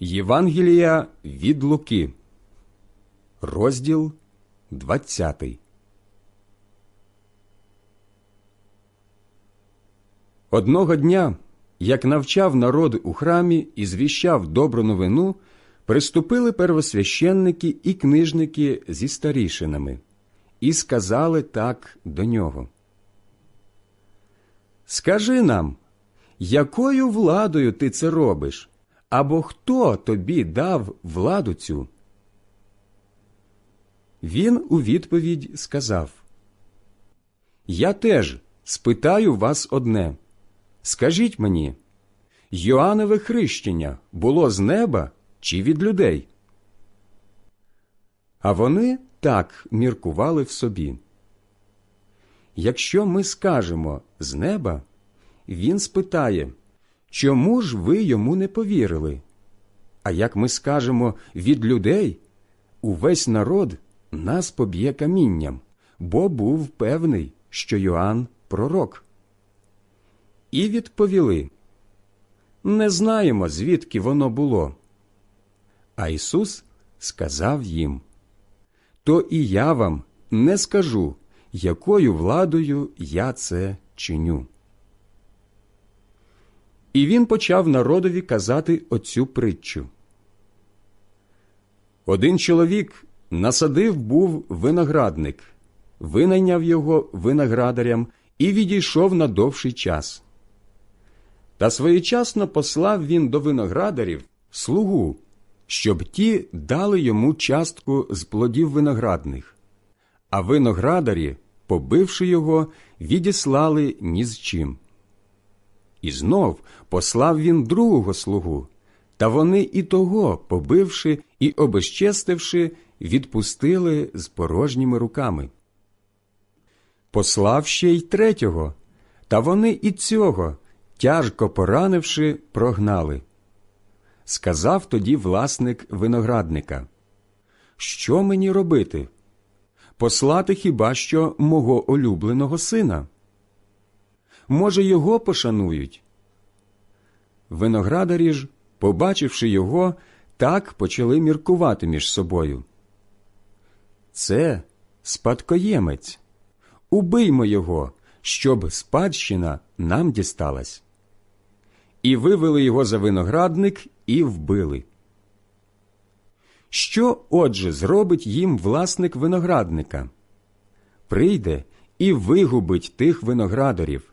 Євангелія від Луки, розділ 20. Одного дня, як навчав народ у храмі і звіщав добру новину, приступили первосвященники і книжники зі старішинами і сказали так до нього. Скажи нам, якою владою ти це робиш? Або хто тобі дав владу цю? Він у відповідь сказав Я теж спитаю вас одне. Скажіть мені, Йоаннове хрещення було з неба чи від людей? А вони так міркували в собі. Якщо ми скажемо з неба, він спитає, чому ж ви йому не повірили? А як ми скажемо від людей, увесь народ нас поб'є камінням, бо був певний, що Йоанн пророк. І відповіли Не знаємо, звідки воно було. А Ісус сказав їм То і я вам не скажу, якою владою я це чиню. І він почав народові казати оцю притчу. Один чоловік насадив був виноградник, винайняв його виноградарям і відійшов на довший час. Та своєчасно послав він до виноградарів слугу, щоб ті дали йому частку з плодів виноградних, а виноградарі, побивши його, відіслали ні з чим. І знов послав він другого слугу, та вони і того, побивши і обезчестивши, відпустили з порожніми руками. Послав ще й третього, та вони і цього, тяжко поранивши, прогнали. Сказав тоді власник виноградника Що мені робити? Послати хіба що мого улюбленого сина? Може, його пошанують? Виноградарі ж, побачивши його, так почали міркувати між собою. Це спадкоємець. Убиймо його, щоб спадщина нам дісталась. І вивели його за виноградник і вбили. Що, отже, зробить їм власник виноградника? Прийде і вигубить тих виноградарів,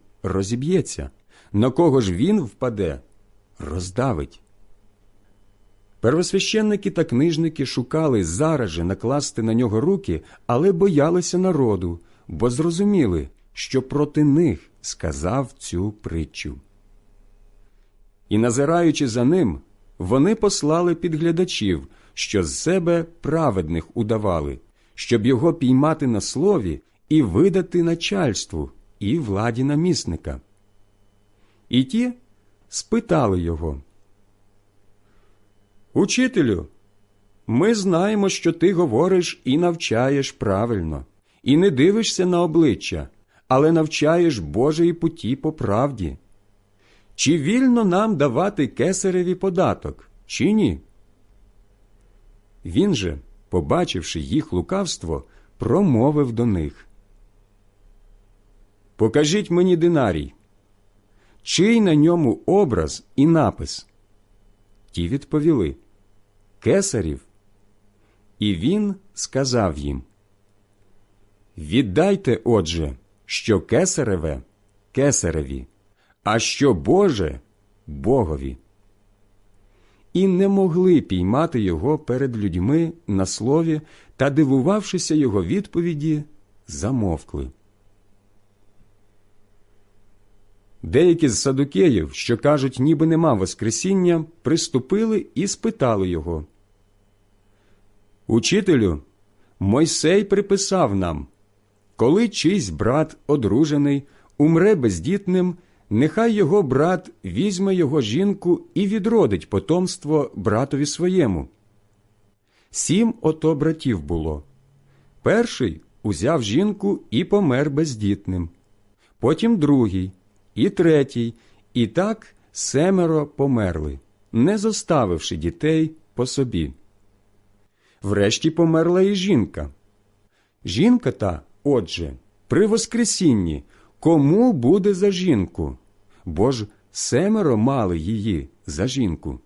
розіб'ється, на кого ж він впаде, роздавить. Первосвященники та книжники шукали зараз же накласти на нього руки, але боялися народу, бо зрозуміли, що проти них сказав цю притчу. І, назираючи за ним, вони послали підглядачів, що з себе праведних удавали, щоб його піймати на слові і видати начальству і владі намісника. І ті спитали його. Учителю, ми знаємо, що ти говориш і навчаєш правильно, і не дивишся на обличчя, але навчаєш Божої путі по правді. Чи вільно нам давати кесареві податок, чи ні? Він же, побачивши їх лукавство, промовив до них. Покажіть мені динарій, чий на ньому образ і напис. Ті відповіли Кесарів. І він сказав їм Віддайте, отже, що кесареве кесареві, а що Боже Богові. І не могли піймати його перед людьми на слові та, дивувавшися його відповіді, замовкли. Деякі з садукеїв, що кажуть, ніби нема Воскресіння, приступили і спитали його. Учителю, Мойсей приписав нам, коли чийсь брат одружений, умре бездітним, нехай його брат візьме його жінку і відродить потомство братові своєму. Сім ото братів було. Перший узяв жінку і помер бездітним, потім другий, і третій, і так семеро померли, не зоставивши дітей по собі. Врешті померла і жінка. Жінка та, отже, при Воскресінні кому буде за жінку? Бо ж семеро мали її за жінку.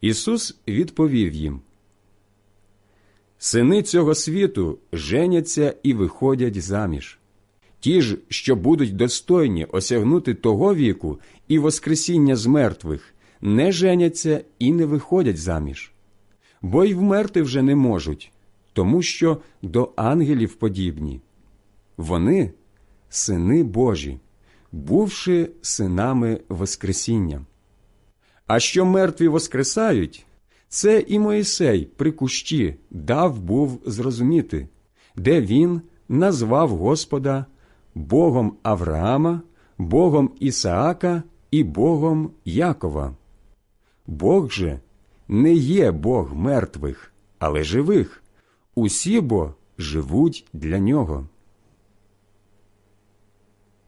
Ісус відповів їм Сини цього світу женяться і виходять заміж. Ті ж, що будуть достойні осягнути того віку і Воскресіння з мертвих, не женяться і не виходять заміж, бо й вмерти вже не можуть, тому що до ангелів подібні. Вони сини Божі, бувши синами Воскресіння. А що мертві воскресають, це і Моїсей при кущі дав був зрозуміти, де він назвав Господа Богом Авраама, Богом Ісаака і Богом Якова. Бог же не є Бог мертвих, але живих. Усі бо живуть для нього.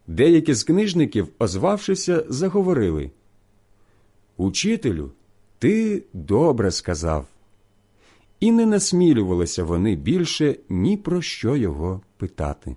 Деякі з книжників, озвавшися, заговорили Учителю, ти добре сказав. І не насмілювалися вони більше ні про що його питати.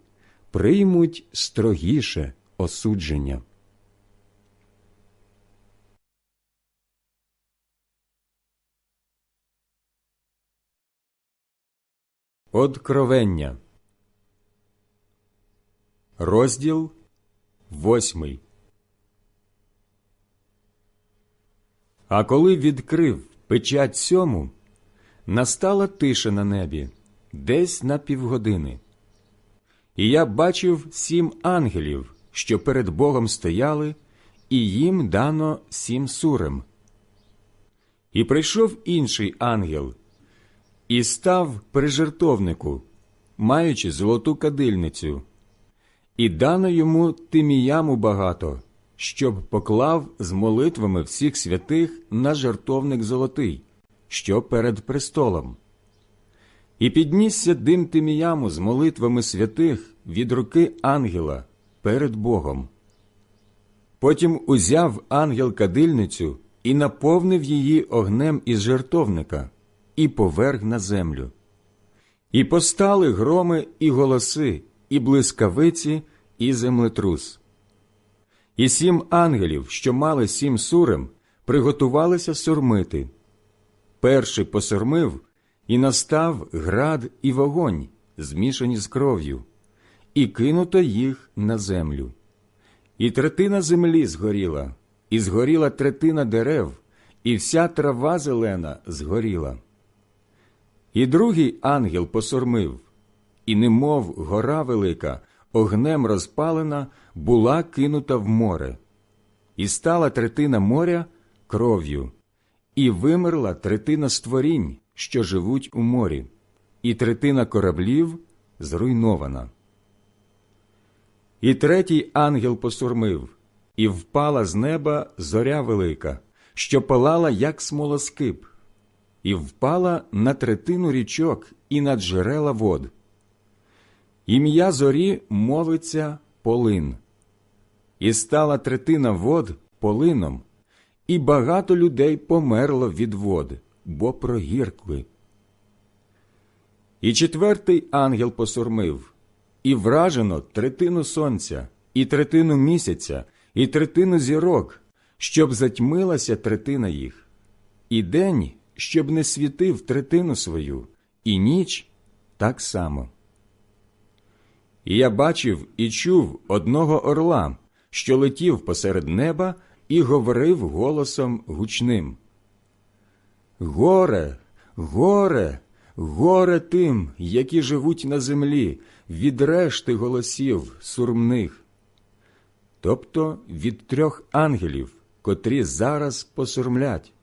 приймуть строгіше осудження. Откровення. Розділ восьмий. А коли відкрив печать сьому, настала тиша на небі десь на півгодини. І я бачив сім ангелів, що перед Богом стояли, і їм дано сім сурем. І прийшов інший ангел і став при жертовнику, маючи золоту кадильницю, і дано йому тиміяму багато, щоб поклав з молитвами всіх святих на жертовник золотий, що перед престолом. І піднісся дим тиміяму з молитвами святих від руки ангела перед Богом. Потім узяв ангел кадильницю і наповнив її огнем із жертовника і поверг на землю. І постали громи і голоси, і блискавиці, і землетрус. І сім ангелів, що мали сім сурем, приготувалися сурмити. Перший посурмив, і настав град і вогонь, змішані з кров'ю, і кинуто їх на землю. І третина землі згоріла, і згоріла третина дерев, і вся трава зелена згоріла. І другий ангел посурмив, і, немов гора велика, огнем розпалена, була кинута в море, і стала третина моря кров'ю, і вимерла третина створінь, що живуть у морі, і третина кораблів зруйнована. І третій ангел посурмив, і впала з неба зоря велика, що палала, як смолоскип, і впала на третину річок і на джерела вод. Ім'я зорі мовиться полин. І стала третина вод полином, і багато людей померло від вод, бо прогіркли. І четвертий ангел посурмив, і вражено третину сонця, і третину місяця, і третину зірок, щоб затьмилася третина їх, і день, щоб не світив третину свою, і ніч так само. І я бачив і чув одного орла, що летів посеред неба і говорив голосом гучним. Горе, горе, горе тим, які живуть на землі, від решти голосів сурмних, тобто від трьох ангелів, котрі зараз посурмлять.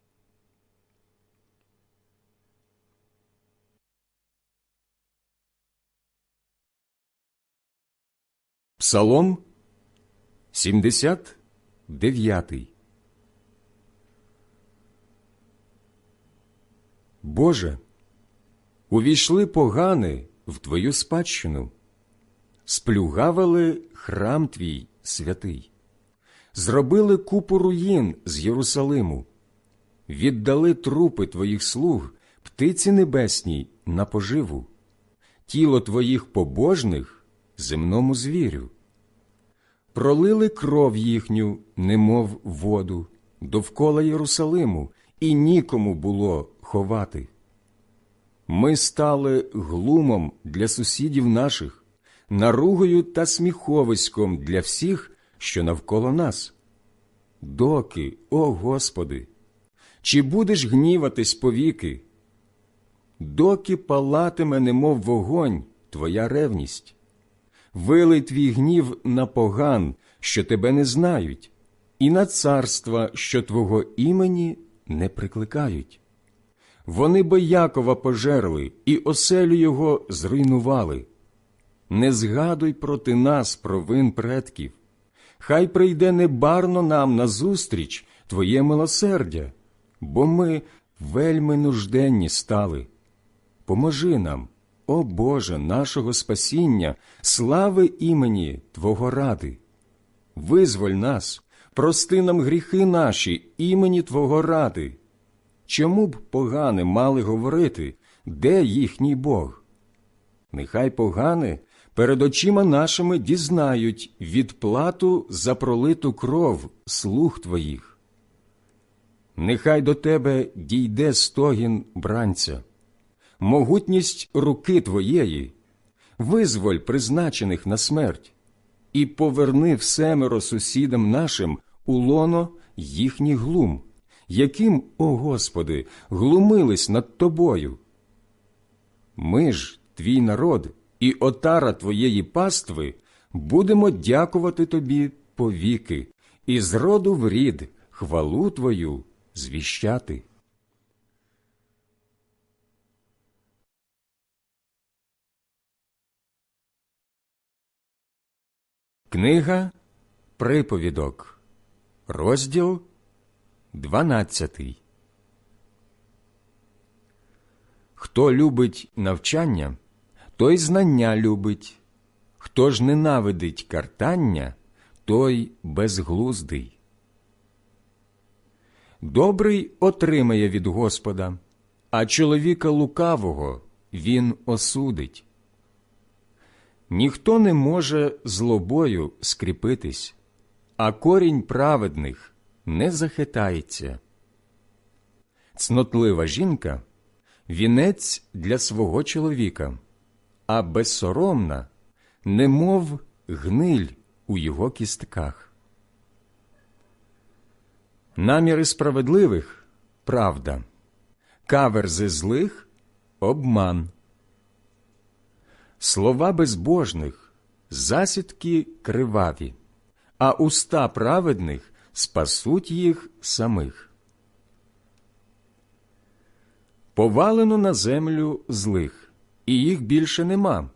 Псалом 79 Боже, увійшли погани в Твою спадщину, сплюгавили храм Твій святий, зробили купу руїн з Єрусалиму, віддали трупи Твоїх слуг, птиці небесній на поживу, тіло Твоїх побожних земному звірю. Пролили кров їхню, немов воду, довкола Єрусалиму, і нікому було ховати. Ми стали глумом для сусідів наших, наругою та сміховиськом для всіх, що навколо нас. Доки, о Господи, чи будеш гніватись повіки? Доки палатиме, немов вогонь, Твоя ревність? Вилий твій гнів на поган, що тебе не знають, і на царства, що твого імені не прикликають. Вони Якова пожерли і оселю його зруйнували. Не згадуй проти нас провин предків. Хай прийде небарно нам назустріч Твоє милосердя, бо ми вельми нужденні стали. Поможи нам о Боже нашого спасіння, слави імені Твого ради. Визволь нас, прости нам гріхи наші, імені Твого ради. Чому б погане мали говорити, де їхній Бог? Нехай погане перед очима нашими дізнають відплату за пролиту кров слуг Твоїх. Нехай до Тебе дійде стогін бранця могутність руки Твоєї, визволь призначених на смерть, і поверни всемеро сусідам нашим у лоно їхній глум, яким, о Господи, глумились над Тобою. Ми ж, твій народ і отара Твоєї пастви, будемо дякувати Тобі повіки, і з роду в рід хвалу Твою звіщати. Книга Приповідок, розділ 12 Хто любить навчання, той знання любить, хто ж ненавидить картання, той безглуздий. Добрий отримає від Господа, а чоловіка лукавого він осудить. Ніхто не може злобою скріпитись, а корінь праведних не захитається. Цнотлива жінка вінець для свого чоловіка, а безсоромна, немов гниль у його кістках. Наміри справедливих правда, каверзи злих обман. Слова безбожних, засідки криваві, а уста праведних спасуть їх самих. Повалено на землю злих, і їх більше нема.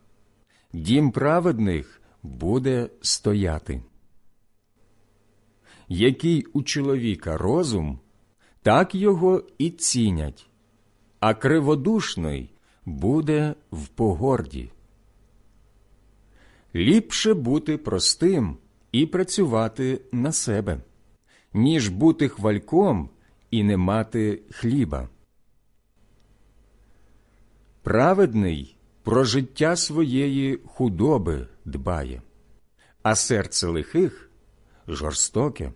Дім праведних буде стояти. Який у чоловіка розум, так його і цінять, а криводушний буде в погорді. Ліпше бути простим і працювати на себе, ніж бути хвальком і не мати хліба. Праведний про життя своєї худоби дбає, а серце лихих жорстоке.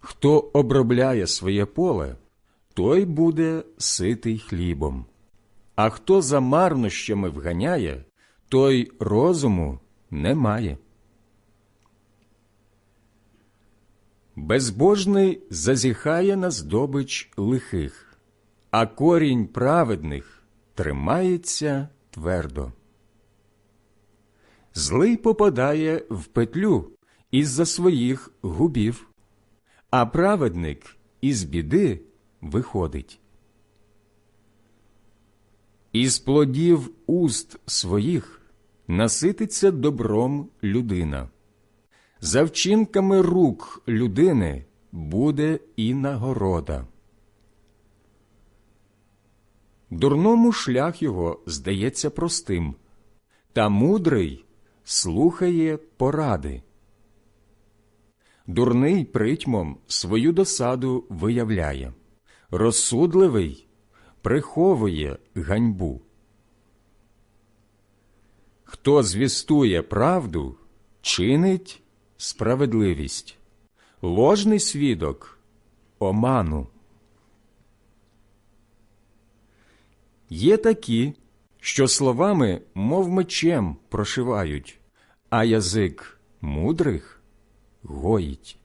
Хто обробляє своє поле, той буде ситий хлібом, а хто за марнощами вганяє, той розуму не має. Безбожний зазіхає на здобич лихих, а корінь праведних тримається твердо. Злий попадає в петлю із-за своїх губів, а праведник із біди виходить. Із плодів уст своїх насититься добром людина. За вчинками рук людини буде і нагорода. Дурному шлях його здається простим, та мудрий слухає поради. Дурний притьмом свою досаду виявляє, розсудливий приховує ганьбу. Хто звістує правду, чинить справедливість, ложний свідок оману. Є такі, що словами, мов мечем, прошивають, а язик мудрих гоїть.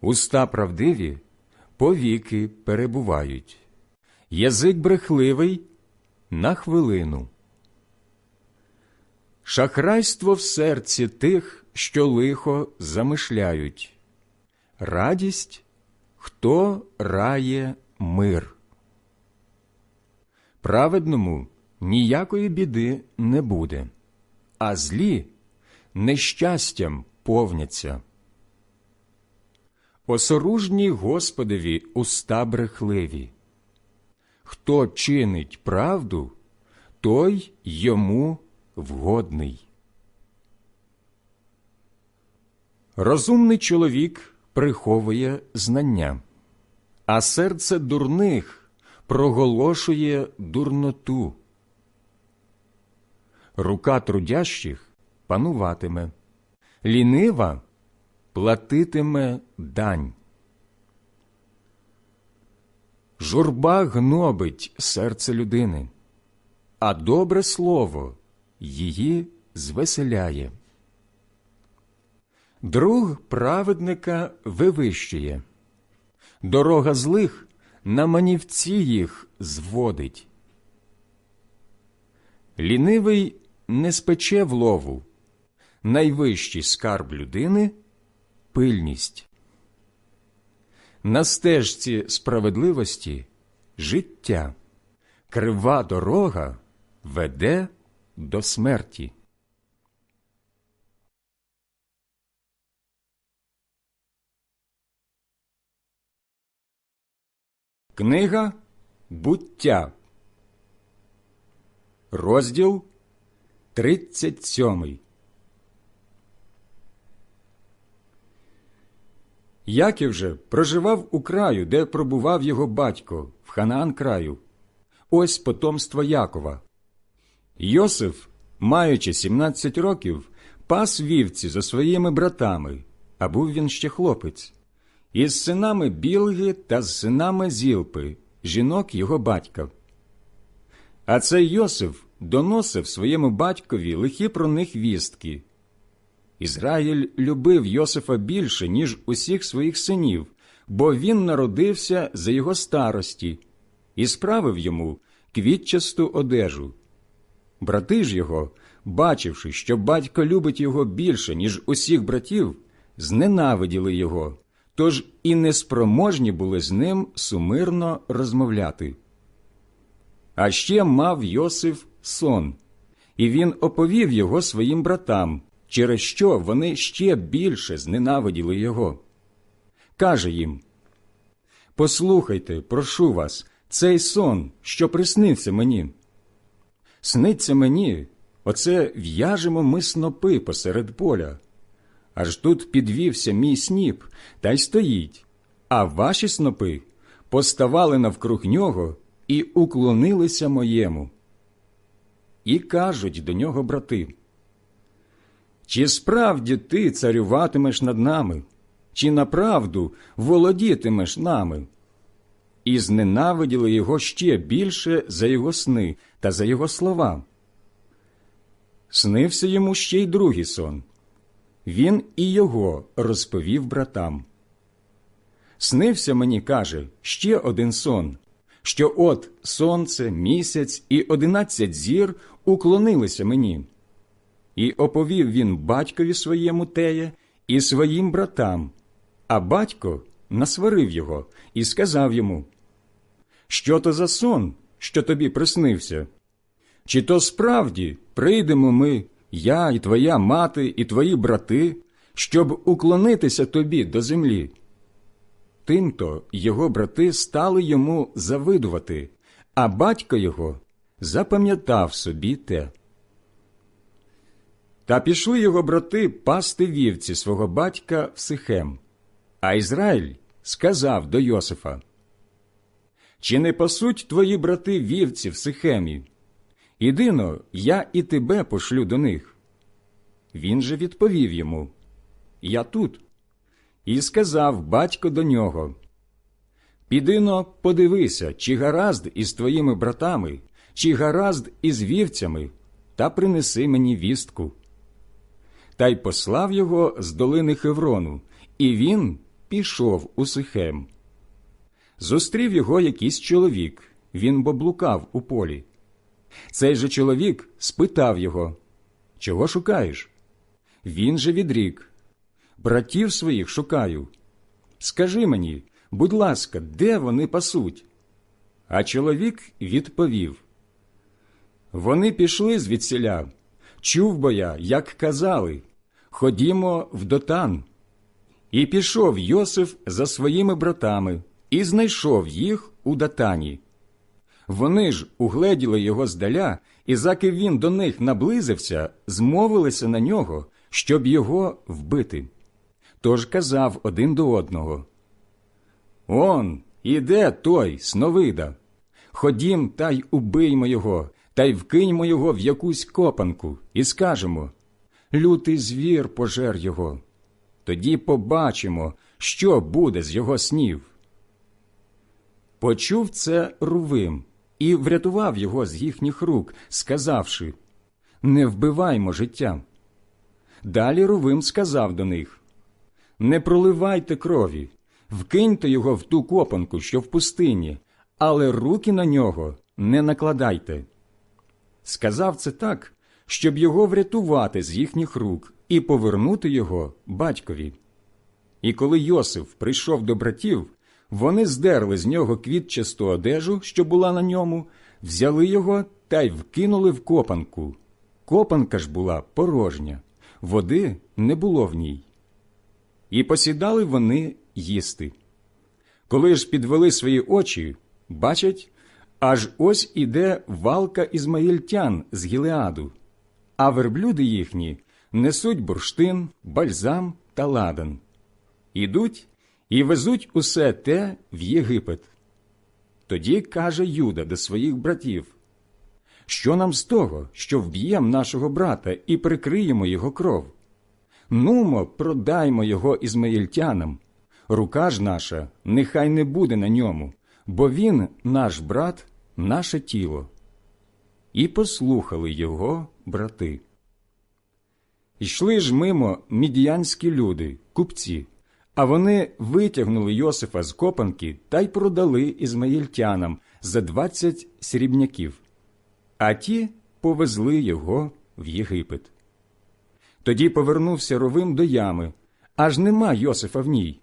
Уста правдиві повіки перебувають, язик брехливий на хвилину. Шахрайство в серці тих, що лихо замишляють, радість, хто рає мир. Праведному ніякої біди не буде, а злі нещастям повняться. Осоружні Господові уста брехливі. Хто чинить правду, той йому вгодний. Розумний чоловік приховує знання, а серце дурних проголошує дурноту. Рука трудящих пануватиме, лінива платитиме дань. Журба гнобить серце людини, а добре слово її звеселяє. Друг праведника вивищує, дорога злих на манівці їх зводить. Лінивий не спече в лову, найвищий скарб людини пильність. На стежці справедливості життя, крива дорога веде до смерті. Книга буття, розділ 37 Яків же проживав у краю, де пробував його батько, в Ханаан краю. Ось потомство Якова. Йосиф, маючи 17 років, пас вівці за своїми братами, а був він ще хлопець, із синами Білги та з синами Зілпи, жінок його батька. А цей Йосиф доносив своєму батькові лихі про них вістки. Ізраїль любив Йосифа більше, ніж усіх своїх синів, бо він народився за його старості і справив йому квітчасту одежу. Брати ж його, бачивши, що батько любить його більше, ніж усіх братів, зненавиділи його, тож і неспроможні були з ним сумирно розмовляти. А ще мав Йосиф сон, і він оповів його своїм братам, через що вони ще більше зненавиділи його. Каже їм Послухайте, прошу вас, цей сон, що приснився мені. Сниться мені, оце в'яжемо ми снопи посеред поля. Аж тут підвівся мій сніп, та й стоїть, а ваші снопи поставали навкруг нього і уклонилися моєму. І кажуть до нього брати, чи справді ти царюватимеш над нами, чи направду володітимеш нами? І зненавиділи його ще більше за його сни та за його слова. Снився йому ще й другий сон. Він і його розповів братам. Снився мені, каже, ще один сон, що от сонце, місяць і одинадцять зір уклонилися мені. І оповів він батькові своєму теє і своїм братам, а батько насварив його і сказав йому, Що то за сон, що тобі приснився? Чи то справді прийдемо ми, я і твоя мати, і твої брати, щоб уклонитися тобі до землі? Тимто його брати стали йому завидувати, а батько його запам'ятав собі те. Та пішли його брати пасти вівці свого батька в Сихем, а Ізраїль сказав до Йосифа, Чи не пасуть твої брати вівці в Сихемі? Ідино, я і тебе пошлю до них. Він же відповів йому Я тут. І сказав батько до нього Підино, подивися, чи гаразд із твоїми братами, чи гаразд із вівцями, та принеси мені вістку. Та й послав його з долини Хеврону, і він пішов у Сихем. Зустрів його якийсь чоловік, він боблукав у полі. Цей же чоловік спитав його Чого шукаєш? Він же відрік Братів своїх шукаю. Скажи мені, будь ласка, де вони пасуть? А чоловік відповів Вони пішли звідсіля. Чув бо я, як казали Ходімо в дотан. І пішов Йосиф за своїми братами і знайшов їх у датані. Вони ж угледіли його здаля, і заки він до них наблизився, змовилися на нього, щоб його вбити. Тож казав один до одного Он, іде той, сновида. Ходім та й убиймо його, та й вкиньмо його в якусь копанку, і скажемо Лютий звір пожер його. Тоді побачимо, що буде з його снів. Почув це Рувим і врятував його з їхніх рук, сказавши Не вбиваймо життя. Далі Рувим сказав до них Не проливайте крові, вкиньте його в ту копанку, що в пустині, але руки на нього не накладайте. Сказав це так, щоб його врятувати з їхніх рук і повернути його батькові. І коли Йосиф прийшов до братів, вони здерли з нього квітчасту одежу, що була на ньому, взяли його та й вкинули в копанку. Копанка ж була порожня, води не було в ній. І посідали вони їсти. Коли ж підвели свої очі, бачать, аж ось іде валка ізмаїльтян з Гілеаду, а верблюди їхні несуть бурштин, бальзам та ладан. Ідуть і везуть усе те в Єгипет. Тоді каже Юда до своїх братів Що нам з того, що вб'єм нашого брата і прикриємо його кров? Нумо, продаймо його ізмаїльтянам. Рука ж наша нехай не буде на ньому, бо він, наш брат, наше тіло. І послухали його брати. Йшли ж мимо мідіянські люди, купці, а вони витягнули Йосифа з копанки та й продали ізмаїльтянам за двадцять срібняків, а ті повезли його в Єгипет. Тоді повернувся ровим до ями, аж нема Йосифа в ній.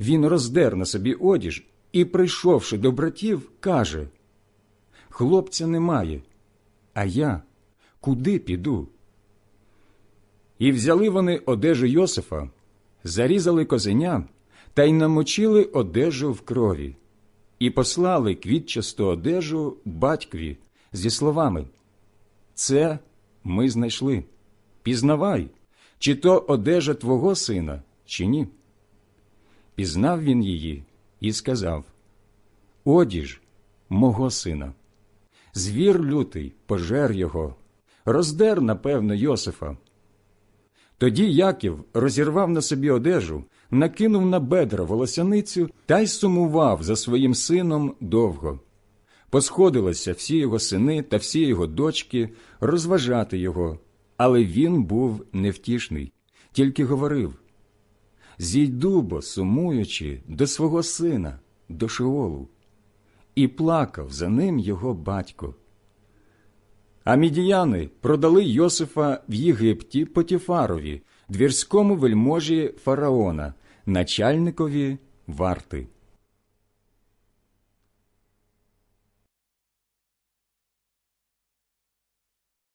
Він роздер на собі одіж і, прийшовши до братів, каже Хлопця немає. а я куди піду? І взяли вони одежу Йосифа, зарізали козеня та й намочили одежу в крові, і послали квітчасту одежу батькові зі словами Це ми знайшли. Пізнавай, чи то одежа твого сина, чи ні. Пізнав він її і сказав Одіж мого сина. Звір лютий пожер його, роздер, напевно, Йосифа. Тоді Яків розірвав на собі одежу, накинув на бедра волосяницю та й сумував за своїм сином довго. Посходилися всі його сини та всі його дочки розважати його, але він був невтішний, тільки говорив Зійду бо, сумуючи, до свого сина, до Шеолу. І плакав за ним його батько. А мідіяни продали Йосифа в Єгипті Потіфарові, двірському вельможі фараона, начальникові варти.